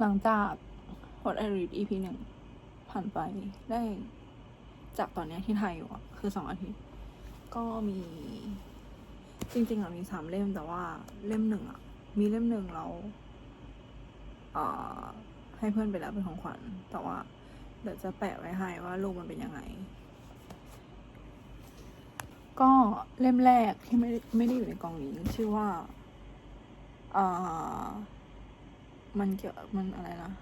หลังจาก What I Read EP หนึ่งผ่านไปได้จากตอนนี้ที่ไทยอยู่อะคือสองอาทิตย์ ก็มี จริงๆอะมีสามเล่มแต่ว่าเล่มหนึ่งอะมีเล่มหนึ่งเราเอ่อให้เพื่อนไปแล้วเป็นของขวัญ แต่ว่าเดี๋ยวจะแปะไว้ให้ว่ารูปมันเป็นยังไง ก็เล่มแรกที่ไม่ไม่ได้อยู่ในกองนี้ ชื่อว่า เอ่อ มันเกี่ยวมันอะไรนะ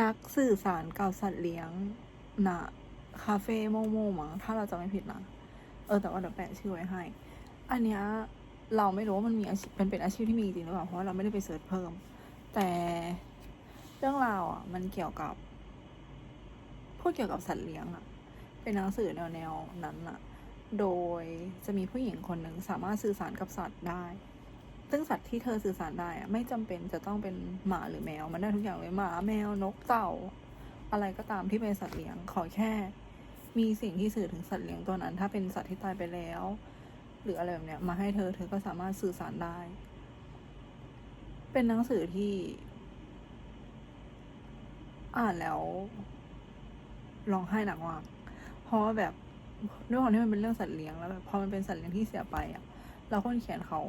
นักสื่อสารกับสัตว์เลี้ยงนะคาเฟ่โมโมมั้งถ้าเราจะไม่ผิดนะเออแต่ว่าเดี๋ยวแปะชื่อไว้ให้ อันเนี้ยเราไม่รู้ว่ามันมีอาชีพมันเป็นอาชีพที่มีจริงหรือเปล่าเพราะาเราไม่ได้ไปเสิร์ชเพิ่ม แต่เรื่องราวอะ มันเกี่ยวกับพูดเกี่ยวกับสัตว์เลี้ยงอะ เป็นหนังสือแนวแนวๆนั้นอะ โดยจะมีผู้หญิงคนหนึ่งสามารถสื่อสารกับสัตว์ได้ ซึ่งสัตว์ที่เธอสื่อสารได้อะไม่จำเป็นจะต้องเป็นหมาหรือแมว มันได้ทุกอย่างเลยหมาแมวนกเต่า อะไรก็ตามที่เป็นสัตว์เลี้ยงขอแค่ มีสิ่งที่สื่อถึงสัตว์เลี้ยงตัวนั้น ถ้าเป็นสัตว์ที่ตายไปแล้ว หรืออะไรแบบเนี้ยมาให้เธอเธอก็สามารถสื่อสารได้ เป็นหนังสือที่ อ่านแล้วร้องไห้หนักมากเพราะว่าแบบด้วยความที่มันเป็นเรื่องสัตว์เลี้ยงแล้วแบบพอมันเป็นสัตว์เลี้ยงที่เสียไปอะแล้วคนเขียนเขา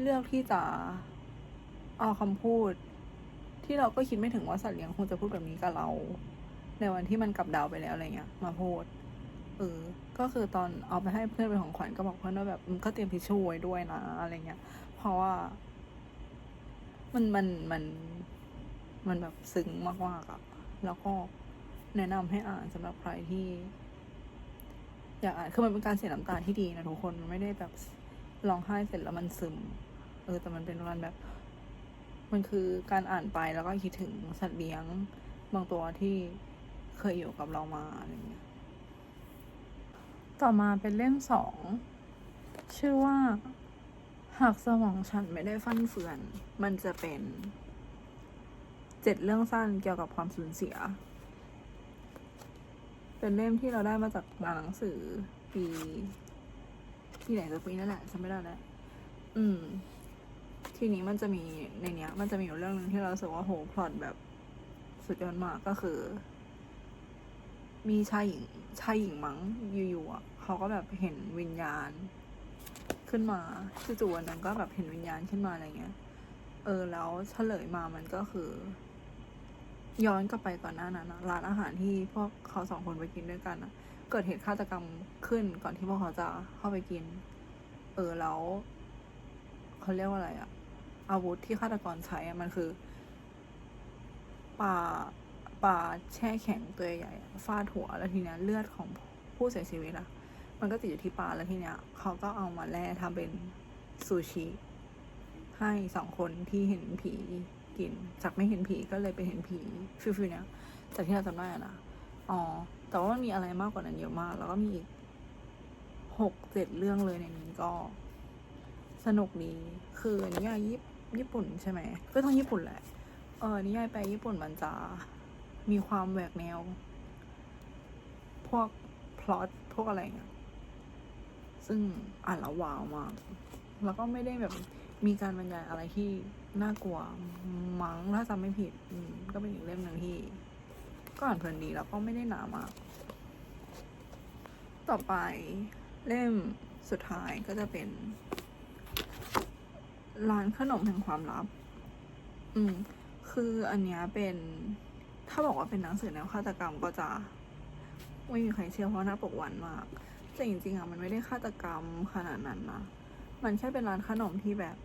เลือกที่จะเอาคำพูด ที่เราก็คิดไม่ถึงว่าสัตว์เลี้ยงคงจะพูดแบบนี้กับเรา ในวันที่มันกลับดาวไปแล้วอะไรเงี้ย มาพูดเออ ก็คือตอนเอาไปให้เพื่อนเป็นของขวัญก็บอกเพื่อนว่าแบบอืมก็เตรียมทิชชู่ไว้ด้วยนะอะไรเงี้ย เพราะว่า มันมันมัน มันแบบซึ้งมากๆอะแล้วก็แนะนำให้อ่านสำหรับใครที่ อยากอ่านคือมันเป็นการเสียน้ำตาที่ดีนะทุกคนมันไม่ได้แบบร้องไห้เสร็จแล้วมันซึม เออแต่มันเป็นการแบบ มันคือการอ่านไปแล้วก็คิดถึงสัตว์เลี้ยงบางตัวที่เคยอยู่กับเรามาอะไรเงี้ยต่อมาเป็นเล่มสองชื่อว่าหากสมองฉันไม่ได้ฟั่นเฟือน มันจะเป็นเจ็ดเรื่องสั้นเกี่ยวกับความสูญเสีย เป็นเล่มที่เราได้มาจากงานหนังสือปีที่ไหนสักปีนั่นแหละจำไม่ได้แล้วอืม ทีนี้มันจะมีในเนี้ย มันจะมีอยู่เรื่องหนึ่งที่เราสึกว่าโหพล็อตแบบสุดยอดมากก็คือ มีชายหญิงชายหญิงมั้งอยู่ๆอะเขาก็แบบเห็นวิญญาณ ขึ้นมาจู่ๆวันนั้นก็แบบเห็นวิญญาณขึ้นมาอะไรเงี้ย เออแล้วเฉลยมามันก็คือ ย้อนกลับไปก่อนหน้านั้นนะร้านอาหารที่พวกเขาสองคนไปกินด้วยกันอะเกิดเหตุฆาตกรรมขึ้นก่อนที่พวกเขาจะเข้าไปกิน เออแล้วเขาเรียกว่าอะไรอะ อาวุธที่ฆาตกรใช้มันคือปลาปลาแช่แข็งตัวใหญ่ฟาดหัวแล้วทีเนี้ยเลือดของผู้เสียชีวิตอะมันก็ติดอยู่ที่ปลาแล้วทีเนี้ยเขาก็เอามาแล่ทำเป็นซูชิ ให้สองคนที่เห็นผีกิน จากไม่เห็นผีก็เลยไปเห็นผีฟิลๆเนี้ยจากที่เราจำได้อะนะอ๋อแต่ว่ามันมีอะไรมากกว่านั้นเยอะมาก แล้วก็มีอีกหกเจ็ดเรื่องเลยในนี้ก็ สนุกดีคือนิยายญี่ ญี่ปุ่นใช่ไหมก็ต้องญี่ปุ่นแหละ เออนิยายแปลญี่ปุ่นมันจะมีความแหวกแนว พวกพล็อตพวกอะไรเงี้ยซึ่งอ่านแล้วว้าวมาก แล้วก็ไม่ได้แบบมีการบรรยายอะไรที่น่ากลัวมั้งถ้าจำไม่ผิดอืมก็เป็นอีกเล่มหนึ่งที่ ก็อ่านเพลินดีแล้วก็ไม่ได้หนามาก ต่อไปเล่มสุดท้ายก็จะเป็น ร้านขนมแห่งความลับ อืม คืออันเนี้ยเป็น ถ้าบอกว่าเป็นหนังสือแนวฆาตกรรมก็จะไม่มีใครเชื่อเพราะหน้าปกหวานมากแต่จริงๆอะมันไม่ได้ฆาตกรรมขนาดนั้นนะ มันแค่เป็นร้านขนมที่แบบ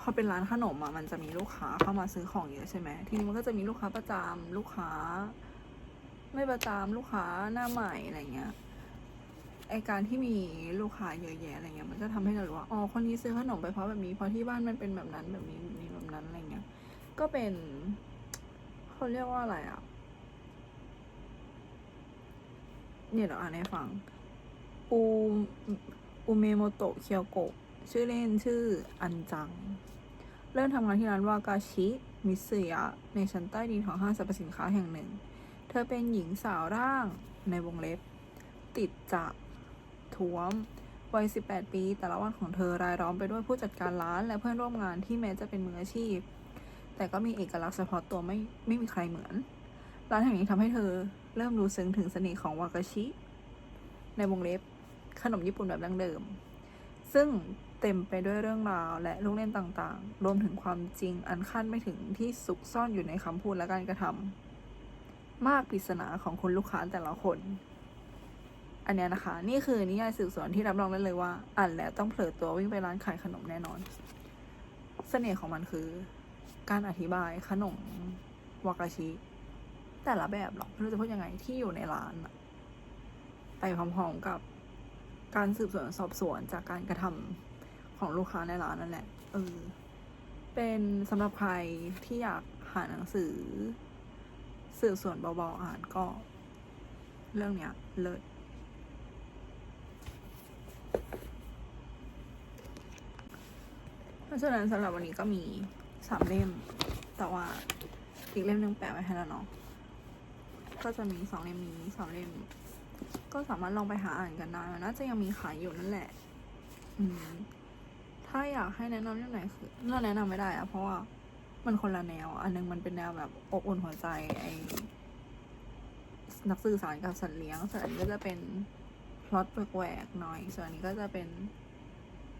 พอเป็นร้านขนมอะมันจะมีลูกค้าเข้ามาซื้อของเยอะใช่ไหม ทีนี้มันก็จะมีลูกค้าประจำลูกค้า ไม่ประจำลูกค้าหน้าใหม่อะไรเงี้ย ไอการที่มีลูกค้าเยอะแยะอะไรเงี้ยมันก็ทำให้เรารู้ว่าอ๋อคนนี้ซื้อขนมไปเพราะแบบนี้เพราะที่บ้านมันเป็นแบบนั้นแบบนี้แบบนี้แบบนั้นอะไรเงี้ยก็เป็นเขาเรียกว่าอะไรอะเนี่ยเดี๋ยวอ่านให้ฟังอูอูเมโมโตะเคียวโกะชื่อเล่นชื่ออันจัง เริ่มทำงานที่ร้านวากาชิมิสึยะในชั้นใต้ดินของห้างสรรพสินค้าแห่งหนึ่ง เธอเป็นหญิงสาวร่างในวงเล็บ ติดจาก ท้วมวัย 18 ปี แต่ละวันของเธอรายล้อมไปด้วยผู้จัดการร้านและเพื่อนร่วมงานที่แม้จะเป็นมืออาชีพ แต่ก็มีเอกลักษณ์เฉพาะตัวไม่ไม่มีใครเหมือน ร้านแห่งนี้ทำให้เธอเริ่มรู้ซึ้งถึงเสน่ห์ของวากาชิ ในวงเล็บขนมญี่ปุ่นแบบดั้งเดิม ซึ่งเต็มไปด้วยเรื่องราวและลูกเล่นต่างๆ รวมถึงความจริงอันคาดไม่ถึงที่ซุกซ่อนอยู่ในคำพูดและการกระทำมากปริศนาของคุณลูกค้าแต่ละคน อันเนี้ยนะคะ นี่คือนิยายสืบสวนที่รับรองได้เลยว่าอ่านแล้วต้องเผลอตัววิ่งไปร้านขายขนมแน่นอน เสน่ห์ของมันคือ การอธิบายขนมวากาชิ แต่ละแบบหรอกไม่รู้จะพูดยังไงที่อยู่ในร้านอะไปพร้อมๆกับการสืบสวนสอบสวนจากการกระทำของลูกค้าในร้านนั่นแหละ เออ เป็นสำหรับใครที่อยากหาหนังสือสืบสวนเบาๆอ่านก็ เรื่องเนี้ยเลิศ เพราะฉะนั้นสำหรับวันนี้ก็มีสามเล่ม แต่ว่าอีกเล่มหนึ่งแปะไว้ให้แล้วเนาะก็จะมีสองเล่มนี้สองเล่ม ก็สามารถลองไปหาอ่านกันได้มันน่าจะยังมีขายอยู่นั่นแหละ อืม ถ้าอยากให้แนะนำเรื่องไหนคือเราแนะนำไม่ได้อะเพราะว่ามันคนละแนว อันหนึงมันเป็นแนวแบบอบอุ่นหัวใจไอ้นักสื่อสารกับสัตว์เลี้ยงส่วนอันนี้ก็จะเป็น พล็อตแปลกๆหน่อย ส่วนอันนี้ก็จะเป็น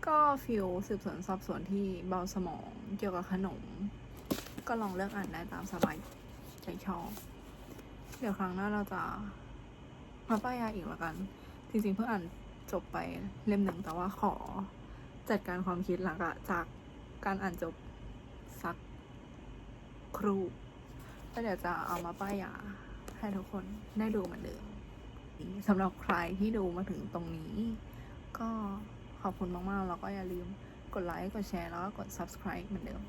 ก็ฟิลสืบสวนสอบสวนที่เบาสมองเกี่ยวกับขนม ก็ลองเลือกอ่านได้ตามสบายใจชอบ เดี๋ยวครั้งหน้าเราจะมาป้ายยาอีกแล้วกัน จริงๆเพิ่งอ่านจบไปเล่มหนึ่งแต่ว่าขอจัดการความคิดหลังจากการอ่านจบสักครู่แล้วเดี๋ยวจะเอามาป้ายยาให้ทุกคนได้ดูเหมือนเดิม สำหรับใครที่ดูมาถึงตรงนี้ ก็ขอบคุณมาก ๆ แล้วก็อย่าลืมกดไลค์ กดแชร์ แล้วก็กด subscribe เหมือนเดิม